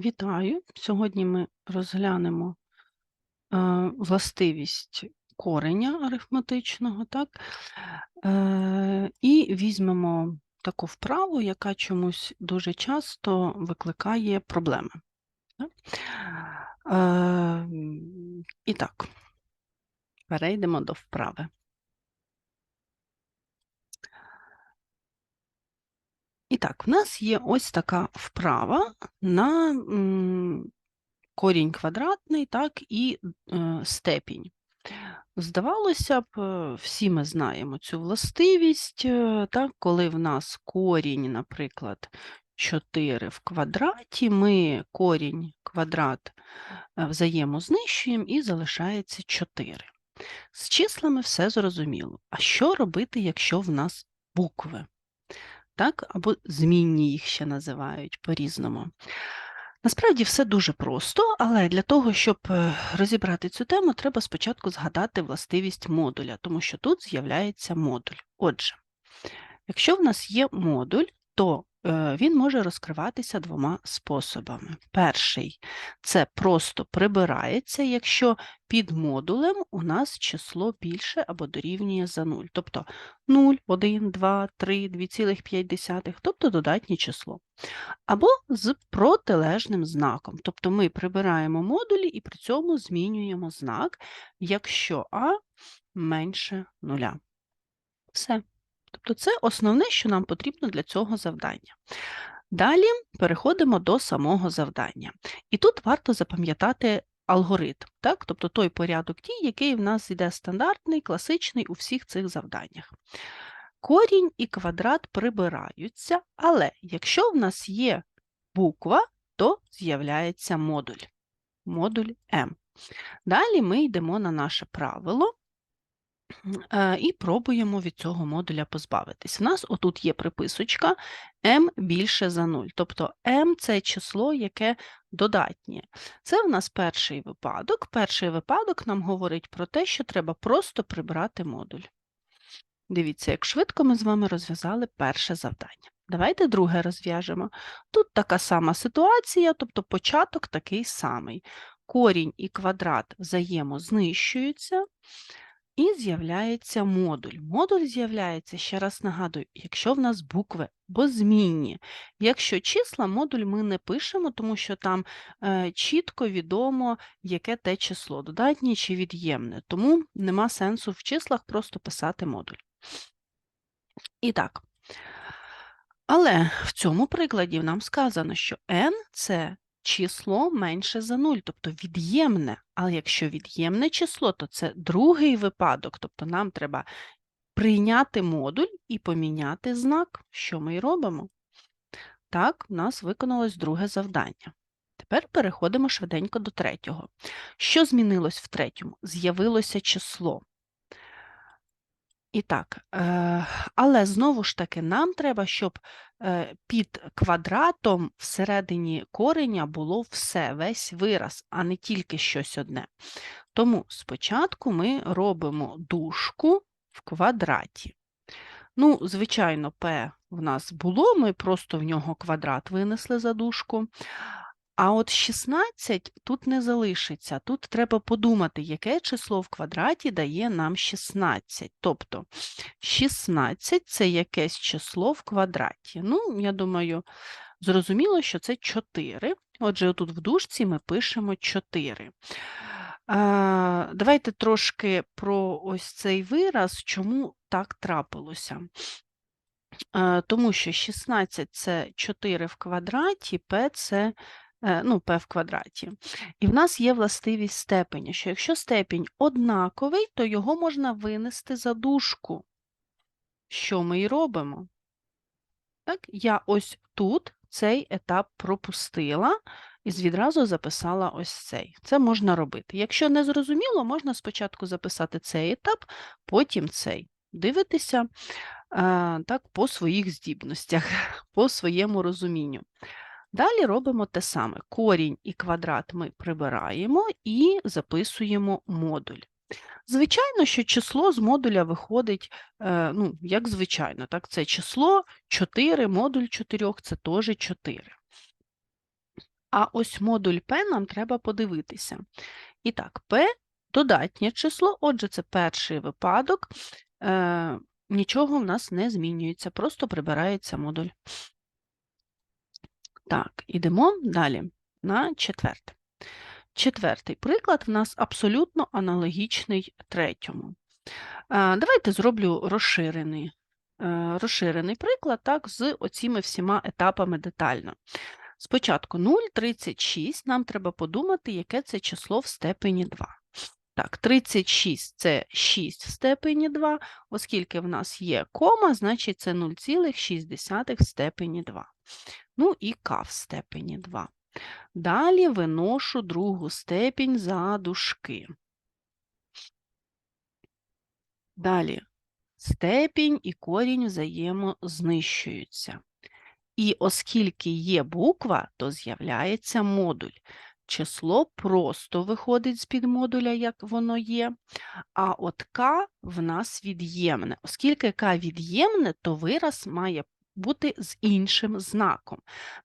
Вітаю! Сьогодні ми розглянемо е, властивість кореня арифметичного, так? Е, і візьмемо таку вправу, яка чомусь дуже часто викликає проблеми. Так? Е, і так, перейдемо до вправи. І так, в нас є ось така вправа на корінь квадратний, так, і е, степінь. Здавалося б, е, всі ми знаємо цю властивість, е, так, коли в нас корінь, наприклад, 4 в квадраті, ми корінь квадрат е, взаємознищуємо і залишається 4. З числами все зрозуміло. А що робити, якщо в нас букви? Так, або змінні їх ще називають по-різному. Насправді все дуже просто, але для того, щоб е, розібрати цю тему, треба спочатку згадати властивість модуля, тому що тут з'являється модуль. Отже, якщо в нас є модуль, то він може розкриватися двома способами. Перший це просто прибирається, якщо під модулем у нас число більше або дорівнює за 0. Тобто 0, 1, 2, 3, 2,5, тобто додатнє число. Або з протилежним знаком. Тобто ми прибираємо модулі і при цьому змінюємо знак, якщо А менше нуля. Все. Тобто це основне, що нам потрібно для цього завдання. Далі переходимо до самого завдання. І тут варто запам'ятати алгоритм, так? тобто той порядок дій, який в нас йде стандартний, класичний у всіх цих завданнях. Корінь і квадрат прибираються, але якщо в нас є буква, то з'являється модуль. Модуль М. Далі ми йдемо на наше правило і пробуємо від цього модуля позбавитись. У нас отут є приписочка m більше за 0. Тобто m – це число, яке додатнє. Це в нас перший випадок. Перший випадок нам говорить про те, що треба просто прибрати модуль. Дивіться, як швидко ми з вами розв'язали перше завдання. Давайте друге розв'яжемо. Тут така сама ситуація, тобто початок такий самий. Корінь і квадрат взаємознищуються, і з'являється модуль. Модуль з'являється, ще раз нагадую, якщо в нас букви беззмінні. Якщо числа, модуль ми не пишемо, тому що там е, чітко відомо, яке те число, додатнє чи від'ємне. Тому нема сенсу в числах просто писати модуль. І так. Але в цьому прикладі нам сказано, що n – це число менше за 0, тобто від'ємне. Але якщо від'ємне число, то це другий випадок, тобто нам треба прийняти модуль і поміняти знак, що ми й робимо. Так, в нас виконалось друге завдання. Тепер переходимо швиденько до третього. Що змінилось в третьому? З'явилося число. І так, е, але знову ж таки, нам треба, щоб під квадратом всередині кореня було все, весь вираз, а не тільки щось одне. Тому спочатку ми робимо дужку в квадраті. Ну, звичайно, P в нас було, ми просто в нього квадрат винесли за дужку. А от 16 тут не залишиться. Тут треба подумати, яке число в квадраті дає нам 16. Тобто 16 це якесь число в квадраті. Ну, я думаю, зрозуміло, що це 4. Отже, тут в дужці ми пишемо 4. Давайте трошки про ось цей вираз, чому так трапилося. Тому що 16 це 4 в квадраті, p це ну, p в квадраті. І в нас є властивість степеня, що якщо степінь однаковий, то його можна винести за дужку. Що ми й робимо? Так, Я ось тут цей етап пропустила і відразу записала ось цей. Це можна робити. Якщо не зрозуміло, можна спочатку записати цей етап, потім цей. Дивитися е, так, по своїх здібностях, по своєму розумінню. Далі робимо те саме. Корінь і квадрат ми прибираємо і записуємо модуль. Звичайно, що число з модуля виходить, е, ну, як звичайно, так, це число 4, модуль 4 це теж 4. А ось модуль P нам треба подивитися. І так, P додатнє число, отже, це перший випадок. Е, Нічого в нас не змінюється, просто прибирається модуль. Так, ідемо далі на четверте. Четвертий приклад в нас абсолютно аналогічний третьому. Давайте зроблю розширений е, розширений приклад так, з оціми всіма етапами детально. Спочатку 0,36 нам треба подумати, яке це число в степені 2. Так, 36 це 6 в степені 2, оскільки в нас є кома, значить це 0,6 в степені 2. Ну і к в степені 2. Далі виношу другу степінь за дужки. Далі степінь і корінь взаємознищуються. І оскільки є буква, то з'являється модуль. Число просто виходить з-під модуля, як воно є, а от К в нас від'ємне. Оскільки К від'ємне, то вираз має бути з іншим знаком.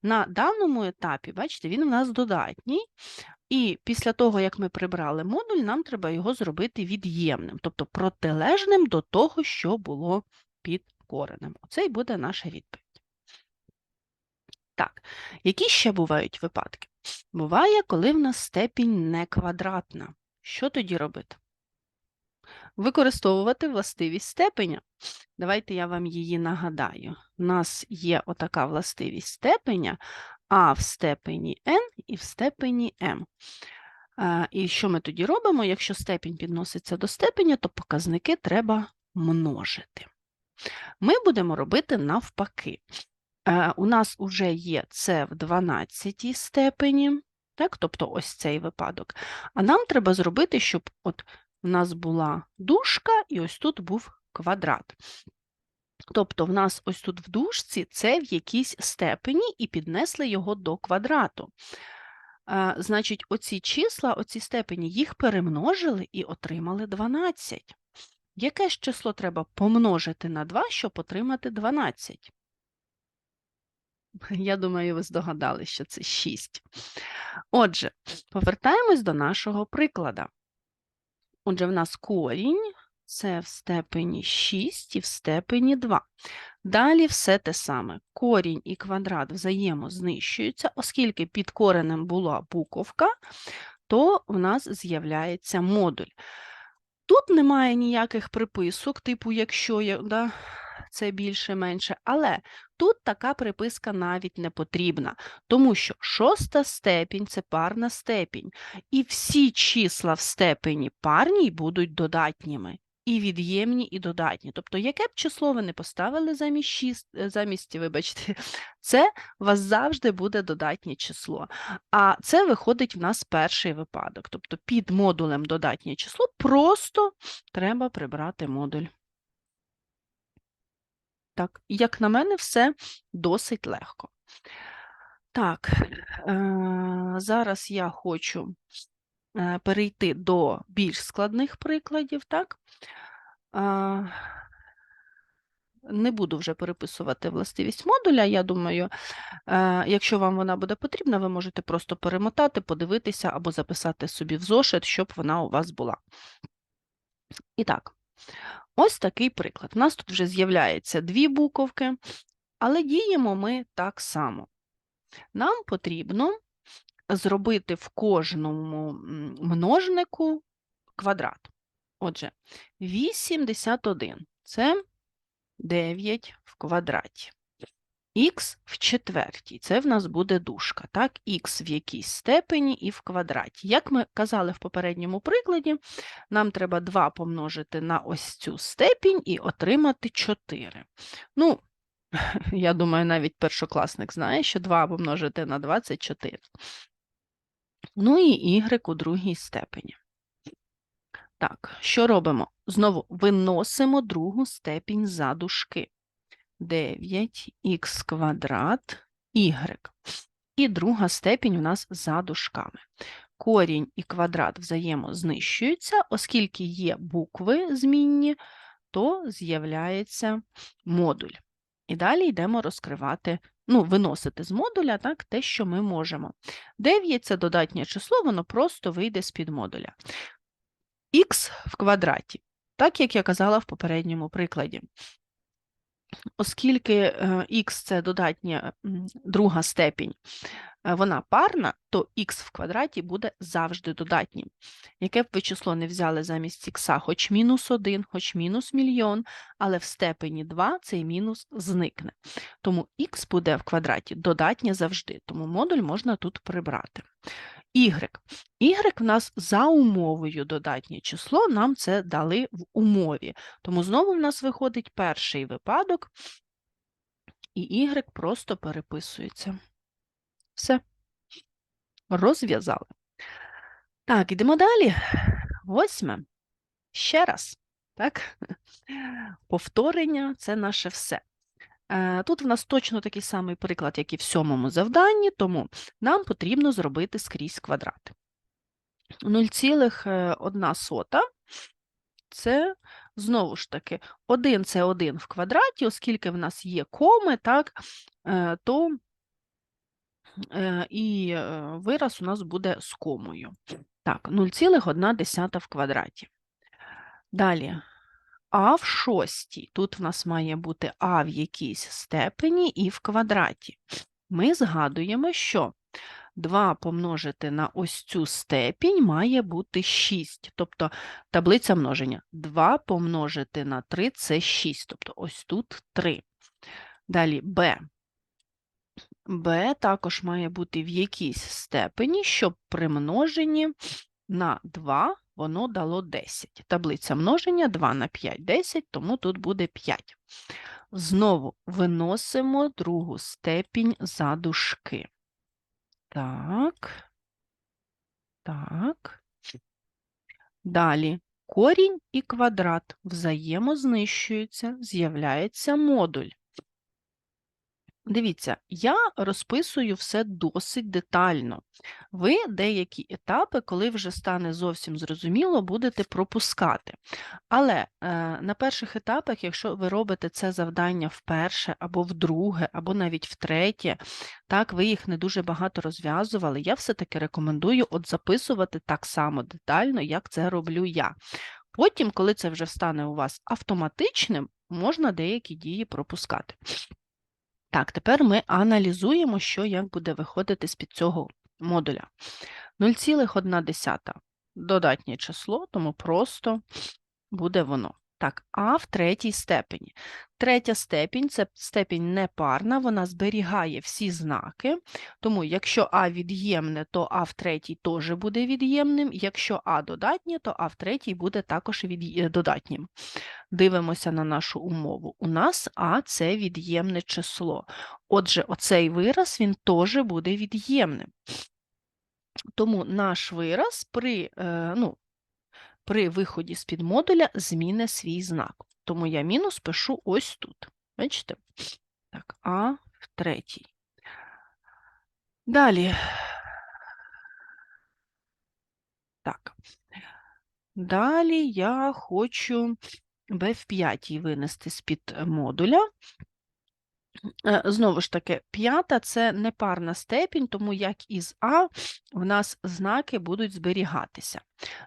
На даному етапі, бачите, він в нас додатній, і після того, як ми прибрали модуль, нам треба його зробити від'ємним, тобто протилежним до того, що було під коренем. Оце і буде наша відповідь. Так, які ще бувають випадки? Буває, коли в нас степінь не квадратна. Що тоді робити? Використовувати властивість степеня. Давайте я вам її нагадаю. У нас є отака властивість степеня, а в степені n і в степені m. І що ми тоді робимо? Якщо степінь підноситься до степеня, то показники треба множити. Ми будемо робити навпаки. У нас вже є це в 12 степені, так? тобто ось цей випадок. А нам треба зробити, щоб от у нас була дужка і ось тут був квадрат. Тобто в нас ось тут в дужці це в якійсь степені і піднесли його до квадрату. А, Значить, оці числа, оці степені, їх перемножили і отримали 12. Яке ж число треба помножити на 2, щоб отримати 12? Я думаю, ви здогадали, що це 6. Отже, повертаємось до нашого приклада. Отже, в нас корінь це в степені 6 і в степені 2. Далі все те саме. Корінь і квадрат взаємознищуються, оскільки під коренем була буковка, то в нас з'являється модуль. Тут немає ніяких приписок, типу, якщо. Да, це більше-менше, але тут така приписка навіть не потрібна, тому що шоста степінь це парна степінь, і всі числа в степені парній будуть додатніми. І від'ємні, і додатні. Тобто, яке б число ви не поставили замість 6, е, замість, вибачте, це у вас завжди буде додатнє число. А це виходить в нас перший випадок. Тобто під модулем додатнє число просто треба прибрати модуль. Так, як на мене, все досить легко. Так, е, зараз я хочу е, перейти до більш складних прикладів, так? Е, не буду вже переписувати властивість модуля. Я думаю, якщо вам вона буде потрібна, ви можете просто перемотати, подивитися або записати собі в зошит, щоб вона у вас була. І так, Ось такий приклад. У нас тут вже з'являється дві буковки, але діємо ми так само. Нам потрібно зробити в кожному множнику квадрат. Отже, 81 це 9 в квадраті. Х в четвертій, це в нас буде дужка, так, х в якійсь степені і в квадраті. Як ми казали в попередньому прикладі, нам треба 2 помножити на ось цю степінь і отримати 4. Ну, я думаю, навіть першокласник знає, що 2 помножити на 2 – це 4. Ну і y у другій степені. Так, що робимо? Знову виносимо другу степінь за дужки. 9х квадрат y. І друга степінь у нас за дужками. Корінь і квадрат взаємознищуються, оскільки є букви змінні, то з'являється модуль. І далі йдемо розкривати ну, виносити з модуля так, те, що ми можемо. 9 – це додатнє число, воно просто вийде з-під модуля. Х в квадраті, так як я казала в попередньому прикладі. Оскільки х це додатня друга степінь, е, вона парна, то х в квадраті буде завжди додатнім. Яке б ви число не взяли замість х, хоч мінус 1, хоч мінус мільйон, але в степені 2 цей мінус зникне. Тому х буде в квадраті додатнє завжди, тому модуль можна тут прибрати. Y. Y в нас за умовою додатнє число, нам це дали в умові. Тому знову в нас виходить перший випадок, і Y просто переписується. Все. Розв'язали. Так, ідемо далі. Восьме. Ще раз. Так? Повторення це наше все. Е, тут в нас точно такий самий приклад, як і в сьомому завданні, тому нам потрібно зробити скрізь квадрати. 0,1 це знову ж таки 1 це 1 в квадраті, оскільки в нас є коми, так, е, то е, і вираз у нас буде з комою. Так, 0,1 в квадраті. Далі а в шостій. Тут в нас має бути а в якійсь степені і в квадраті. Ми згадуємо, що 2 помножити на ось цю степінь має бути 6, тобто таблиця множення. 2 помножити на 3 це 6, тобто ось тут 3. Далі b. b також має бути в якійсь степені, щоб при множенні на 2 воно дало 10. Таблиця множення 2 на 5 10, тому тут буде 5. Знову виносимо другу степінь за дужки. Так. Так. Далі корінь і квадрат взаємознищуються, з'являється модуль. Дивіться, я розписую все досить детально. Ви деякі етапи, коли вже стане зовсім зрозуміло, будете пропускати. Але е, на перших етапах, якщо ви робите це завдання вперше, або вдруге, або навіть втретє, так, ви їх не дуже багато розв'язували, я все-таки рекомендую от записувати так само детально, як це роблю я. Потім, коли це вже стане у вас автоматичним, можна деякі дії пропускати. Так, тепер ми аналізуємо, що як буде виходити з-під цього модуля. 0,1 додатнє число, тому просто буде воно. Так, а в третій степені. Третя степінь це степінь непарна, вона зберігає всі знаки, тому якщо А від'ємне, то А в третій теж буде від'ємним, якщо А додатнє, то А в третій буде також від... Е, додатнім. Дивимося на нашу умову. У нас А це від'ємне число. Отже, оцей вираз він теж буде від'ємним. Тому наш вираз при е, ну, при виході з-під модуля зміни свій знак. Тому я мінус пишу ось тут. Бачите? Так, А в третій. Далі. Так. Далі я хочу b в п'ятій винести з-під модуля. Е, знову ж таки, п'ята це непарна степінь, тому як із А в нас знаки будуть зберігатися.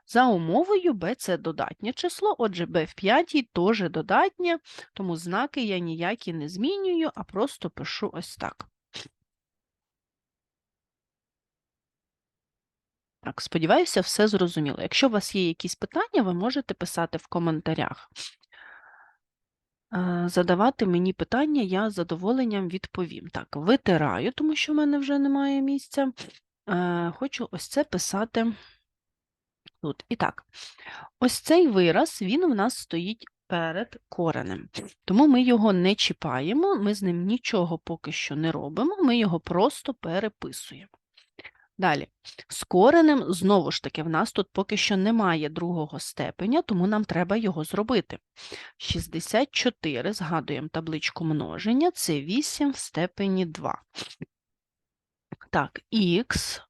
За умовою b це додатнє число, отже, b в п'ятій теж додатнє, тому знаки я ніякі не змінюю, а просто пишу ось так. Так, сподіваюся, все зрозуміло. Якщо у вас є якісь питання, ви можете писати в коментарях. Е, задавати мені питання, я з задоволенням відповім. Так, витираю, тому що в мене вже немає місця. Е, хочу ось це писати тут. І так, ось цей вираз, він у нас стоїть перед коренем. Тому ми його не чіпаємо, ми з ним нічого поки що не робимо, ми його просто переписуємо. Далі, з коренем, знову ж таки, в нас тут поки що немає другого степеня, тому нам треба його зробити. 64, згадуємо табличку множення, це 8 в степені 2. Так, х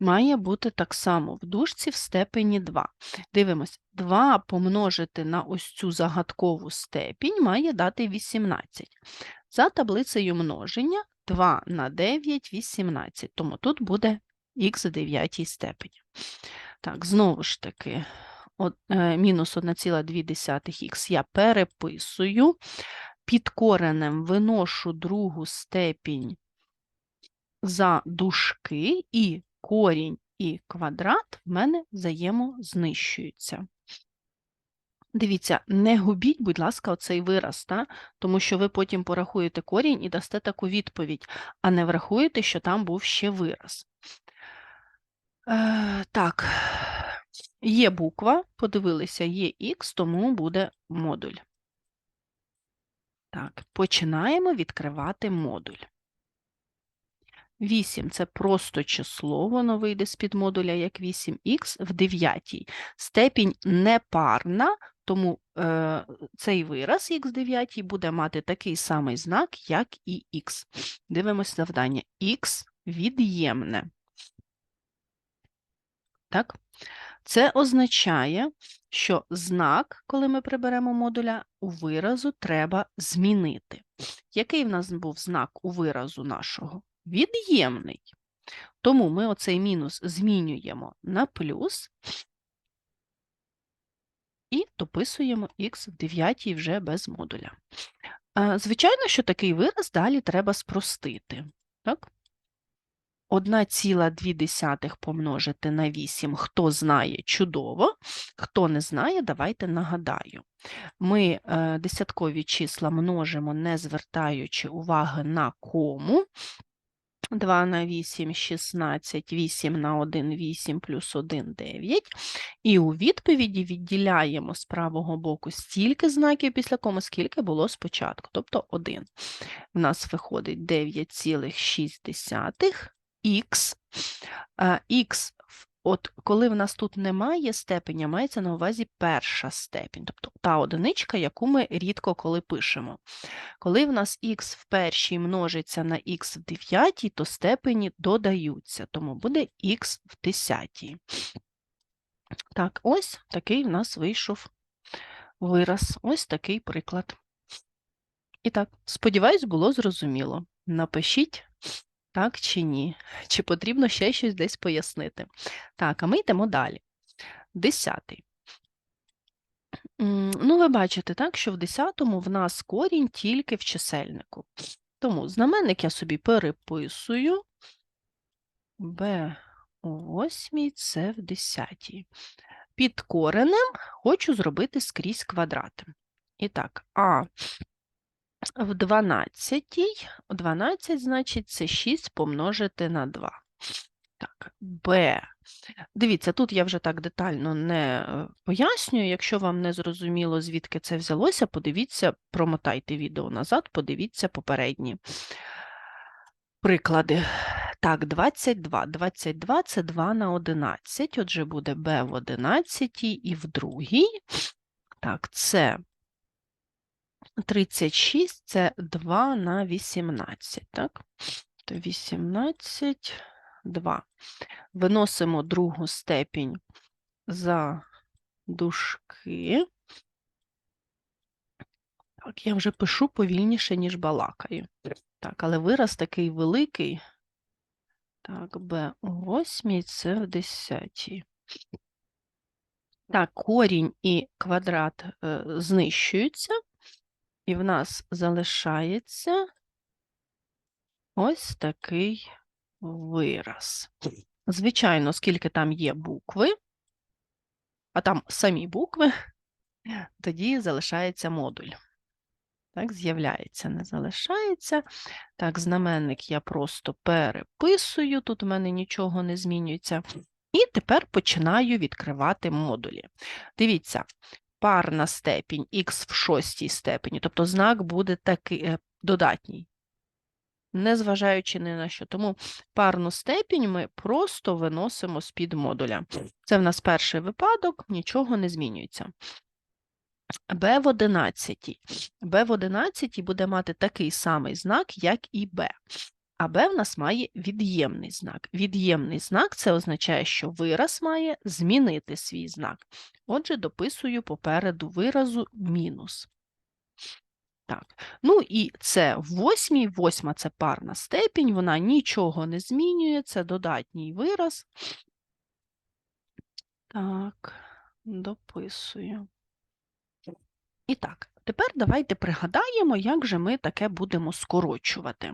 має бути так само в дужці в степені 2. Дивимось, 2 помножити на ось цю загадкову степінь має дати 18. За таблицею множення 2 на 9 – 18, тому тут буде х в дев'ятій степені. Так, знову ж таки, е, мінус 1,2х я переписую, під коренем виношу другу степінь за дужки, і корінь і квадрат в мене взаємознищуються. Дивіться, не губіть, будь ласка, оцей вираз, та? тому що ви потім порахуєте корінь і дасте таку відповідь, а не врахуєте, що там був ще вираз. Е, Так, є буква, подивилися, є х, тому буде модуль. Так, починаємо відкривати модуль. 8 це просто число, воно вийде з-під модуля як 8х в дев'ятій. Степінь непарна, тому е, цей вираз х в дев'ятій буде мати такий самий знак, як і х. Дивимося завдання. х від'ємне. Так? Це означає, що знак, коли ми приберемо модуля, у виразу треба змінити. Який в нас був знак у виразу нашого? Від'ємний. Тому ми оцей мінус змінюємо на плюс і дописуємо х в 9 вже без модуля. Звичайно, що такий вираз далі треба спростити. Так? 1,2 помножити на 8, хто знає, чудово, хто не знає, давайте нагадаю. Ми е, десяткові числа множимо, не звертаючи уваги на кому. 2 на 8 – 16, 8 на 1 – 8, плюс 1 – 9. І у відповіді відділяємо з правого боку стільки знаків після кому, скільки було спочатку, тобто 1. У нас виходить 9,6 х. Х, от коли в нас тут немає степеня, мається на увазі перша степінь, тобто та одиничка, яку ми рідко коли пишемо. Коли в нас х в першій множиться на х в дев'ятій, то степені додаються, тому буде х в десятій. Так, ось такий в нас вийшов вираз, ось такий приклад. І так, сподіваюсь, було зрозуміло. Напишіть так чи ні? Чи потрібно ще щось десь пояснити? Так, а ми йдемо далі. Десятий. Ну, ви бачите, так, що в десятому в нас корінь тільки в чисельнику. Тому знаменник я собі переписую b у восьмій, це в десятій. Під коренем хочу зробити скрізь квадрати. І так, а в 12, 12, значить, це 6 помножити на 2. Так, Б. Дивіться, тут я вже так детально не е, пояснюю. Якщо вам не зрозуміло, звідки це взялося, подивіться, промотайте відео назад, подивіться попередні приклади. Так, 22. 22 це 2 на 11, отже, буде Б в 11 і в другій. Так, це 36 це 2 на 18, так? То 18, 2. Виносимо другу степінь за дужки. Так, я вже пишу повільніше, ніж балакаю. Так, але вираз такий великий. Так, Б у 8 це в 10. Так, корінь і квадрат е, знищуються. І в нас залишається ось такий вираз. Звичайно, скільки там є букви, а там самі букви, тоді залишається модуль. Так, з'являється, не залишається. Так, знаменник я просто переписую, тут у мене нічого не змінюється. І тепер починаю відкривати модулі. Дивіться, парна степінь х в шостій степені, тобто знак буде такий е, додатній, незважаючи ні на що. Тому парну степінь ми просто виносимо з-під модуля. Це в нас перший випадок, нічого не змінюється. b в 11. b в 11 буде мати такий самий знак, як і b. А b в нас має від'ємний знак. Від'ємний знак це означає, що вираз має змінити свій знак. Отже, дописую попереду виразу мінус. Так, ну і це восьмій, восьма це парна степінь, вона нічого не змінює, це додатній вираз. Так, дописую. І так, тепер давайте пригадаємо, як же ми таке будемо скорочувати.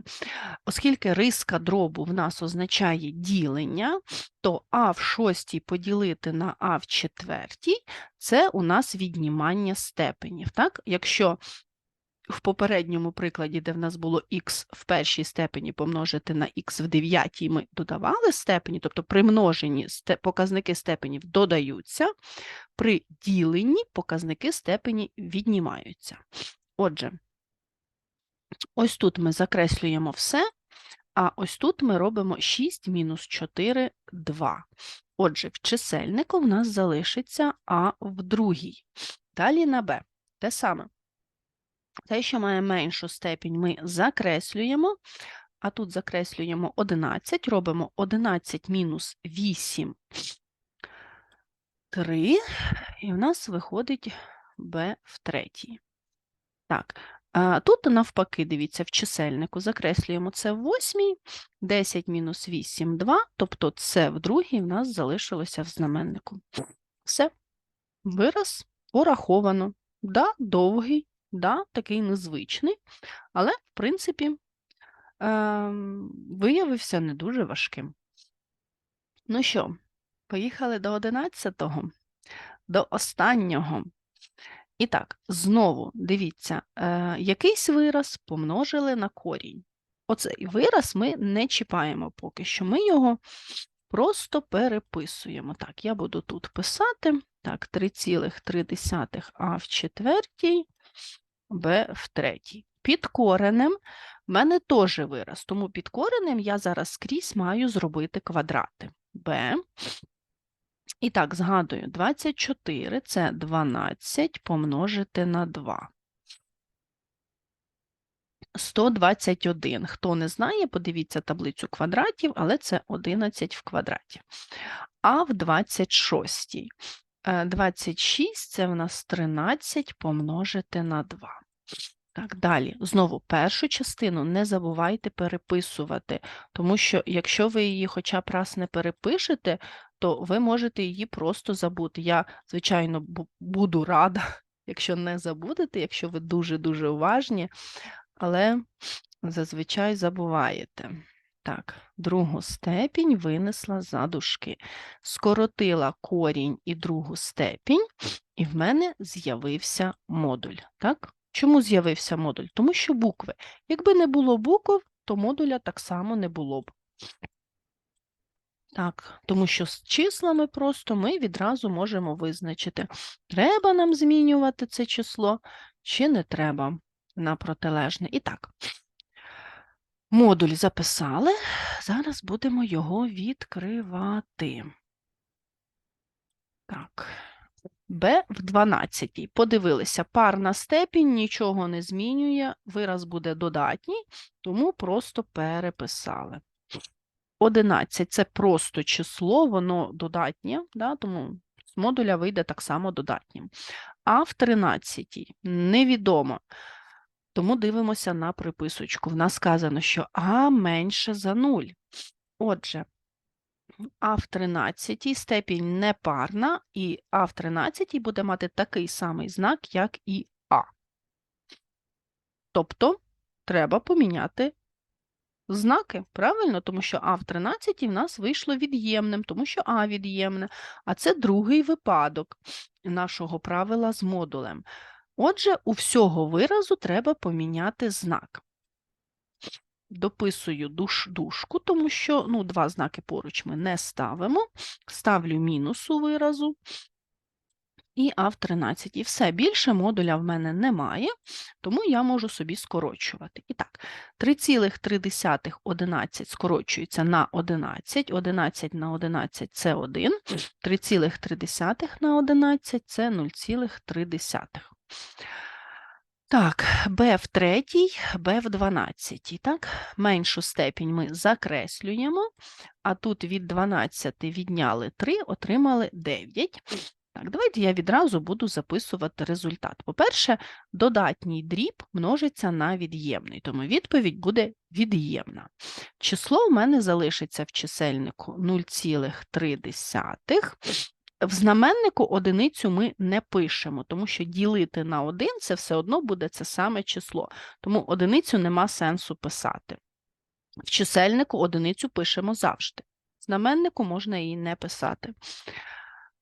Оскільки риска дробу в нас означає ділення, то а в шостій поділити на а в четвертій це у нас віднімання степенів. Так? Якщо в попередньому прикладі, де в нас було х в першій степені помножити на х в дев'ятій, ми додавали степені, тобто при множенні показники степенів додаються, при діленні показники степені віднімаються. Отже, ось тут ми закреслюємо все, а ось тут ми робимо 6 мінус 4 – 2. Отже, в чисельнику в нас залишиться а в другій. Далі на b. Те саме. Те, що має меншу степінь, ми закреслюємо, а тут закреслюємо 11, робимо 11 мінус 8, 3, і в нас виходить b в третій. Так, тут навпаки, дивіться, в чисельнику закреслюємо це в восьмій, 10 мінус 8 – 2, тобто це в другій в нас залишилося в знаменнику. Все, вираз пораховано. Да, довгий, да, такий незвичний, але, в принципі, е, виявився не дуже важким. Ну що, поїхали до одинадцятого, до останнього. І так, знову дивіться, е, якийсь вираз помножили на корінь. Оцей вираз ми не чіпаємо поки що, ми його просто переписуємо. Так, я буду тут писати. Так, 3,3 а в четвертій b в третій. Під коренем в мене теж вираз, тому під коренем я зараз скрізь маю зробити квадрати. b. І так, згадую, 24 це 12 помножити на 2. 121. Хто не знає, подивіться таблицю квадратів, але це 11 в квадраті. А в 26 26 е, це в нас 13 помножити на 2. Так, далі, знову першу частину не забувайте переписувати, тому що якщо ви її хоча б раз не перепишете, то ви можете її просто забути. Я, звичайно, буду рада, якщо не забудете, якщо ви дуже-дуже уважні, але зазвичай забуваєте. Так, другу степінь винесла за дужки. Скоротила корінь і другу степінь, і в мене з'явився модуль. Так? Чому з'явився модуль? Тому що букви. Якби не було букв, то модуля так само не було б. Так, тому що з числами просто ми відразу можемо визначити, треба нам змінювати це число, чи не треба на протилежне. І так, Модуль записали, зараз будемо його відкривати. Так, Б в 12. Подивилися, парна степінь нічого не змінює, вираз буде додатній, тому просто переписали. 11 це просто число, воно додатнє, да, тому з модуля вийде так само додатнім. А в 13 невідомо. Тому дивимося на приписочку. В нас сказано, що А менше за 0. Отже, А в 13 степінь непарна, і А в 13 буде мати такий самий знак, як і А. Тобто треба поміняти знаки, правильно? Тому що А в 13 в нас вийшло від'ємним, тому що А від'ємне, а це другий випадок нашого правила з модулем. Отже, у всього виразу треба поміняти знак. Дописую душ дужку, тому що ну, два знаки поруч ми не ставимо. Ставлю мінус у виразу і А в 13. І все, більше модуля в мене немає, тому я можу собі скорочувати. І так, 3,3 11 скорочується на 11, 11 на 11 це 1, 3,3 на 11 це 0,3. Так, b в третій, b в дванадцятій. Так, меншу степінь ми закреслюємо, а тут від 12 відняли 3, отримали 9. Так, давайте я відразу буду записувати результат. По-перше, додатній дріб множиться на від'ємний, тому відповідь буде від'ємна. Число у мене залишиться в чисельнику 0,3. В знаменнику одиницю ми не пишемо, тому що ділити на 1 – це все одно буде це саме число, тому одиницю нема сенсу писати. В чисельнику одиницю пишемо завжди. В знаменнику можна її не писати.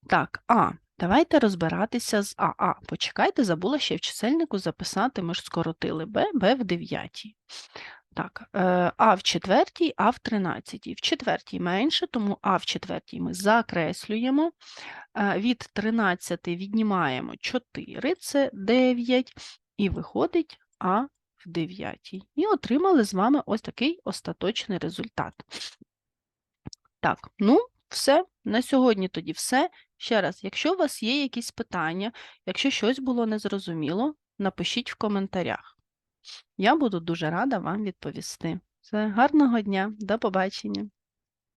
Так, А. Давайте розбиратися з А. А, почекайте, забула ще в чисельнику записати, ми ж скоротили Б, Б в дев'ятій. Так, е, А в четвертій, А в тринадцятій. В четвертій менше, тому А в четвертій ми закреслюємо. Е, Від 13 віднімаємо 4, це 9, і виходить А в дев'ятій. І отримали з вами ось такий остаточний результат. Так, ну, все. На сьогодні тоді все. Ще раз, якщо у вас є якісь питання, якщо щось було незрозуміло, напишіть в коментарях. Я буду дуже рада вам відповісти. Все, гарного дня, до побачення.